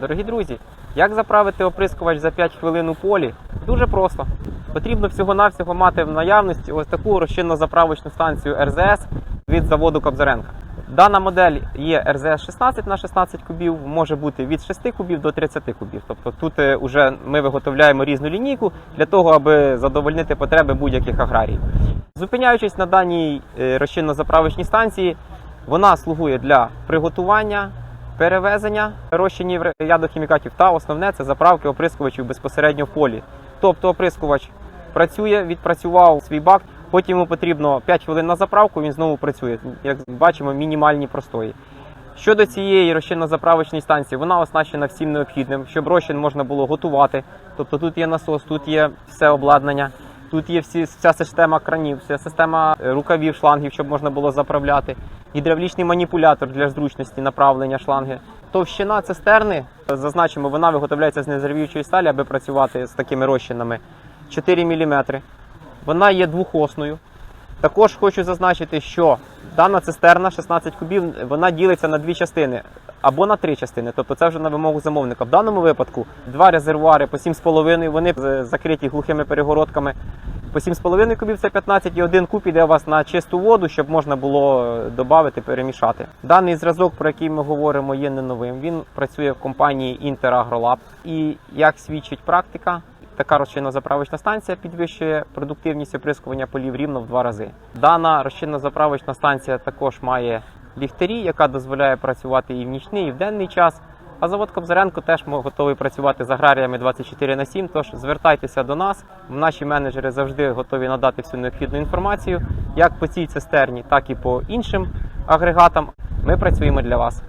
Дорогі друзі, як заправити оприскувач за 5 хвилин у полі? Дуже просто. Потрібно всього-навсього мати в наявності ось таку розчинно-заправочну станцію РЗС від заводу Кобзаренка. Дана модель є РЗС 16 на 16 кубів, може бути від 6 кубів до 30 кубів. Тобто тут е, уже ми виготовляємо різну лінійку для того, аби задовольнити потреби будь-яких аграріїв. Зупиняючись на даній е, розчинно-заправочній станції, вона слугує для приготування, перевезення розчинів ядохімікатів та основне це заправки оприскувачів безпосередньо в полі. Тобто оприскувач працює, відпрацював свій бак, потім йому потрібно 5 хвилин на заправку, він знову працює. Як бачимо, мінімальні простої. Щодо цієї розчинно-заправочної станції, вона оснащена всім необхідним, щоб розчин можна було готувати. Тобто тут є насос, тут є все обладнання, тут є всі, вся система кранів, вся система е, рукавів, шлангів, щоб можна було заправляти, гідравлічний маніпулятор для зручності направлення шланги. Товщина цистерни, зазначимо, вона виготовляється з нержавіючої сталі, аби працювати з такими розчинами 4 мм. Вона є двохосною. Також хочу зазначити, що дана цистерна 16 кубів вона ділиться на дві частини або на три частини. Тобто це вже на вимогу замовника. В даному випадку два резервуари по 7,5, вони закриті глухими перегородками. По 7,5 кубів це 15 і один куб іде у вас на чисту воду, щоб можна було додати, перемішати. Даний зразок, про який ми говоримо, є не новим. Він працює в компанії Inter AgroLab. І як свідчить практика, така розчинно-заправочна станція підвищує продуктивність оприскування полів рівно в два рази. Дана розчинно-заправочна станція також має ліхтарі, яка дозволяє працювати і в нічний, і в денний час. А завод Кобзаренко теж готовий працювати з аграріями 24 на 7, Тож звертайтеся до нас. Наші менеджери завжди готові надати всю необхідну інформацію, як по цій цистерні, так і по іншим агрегатам. Ми працюємо для вас.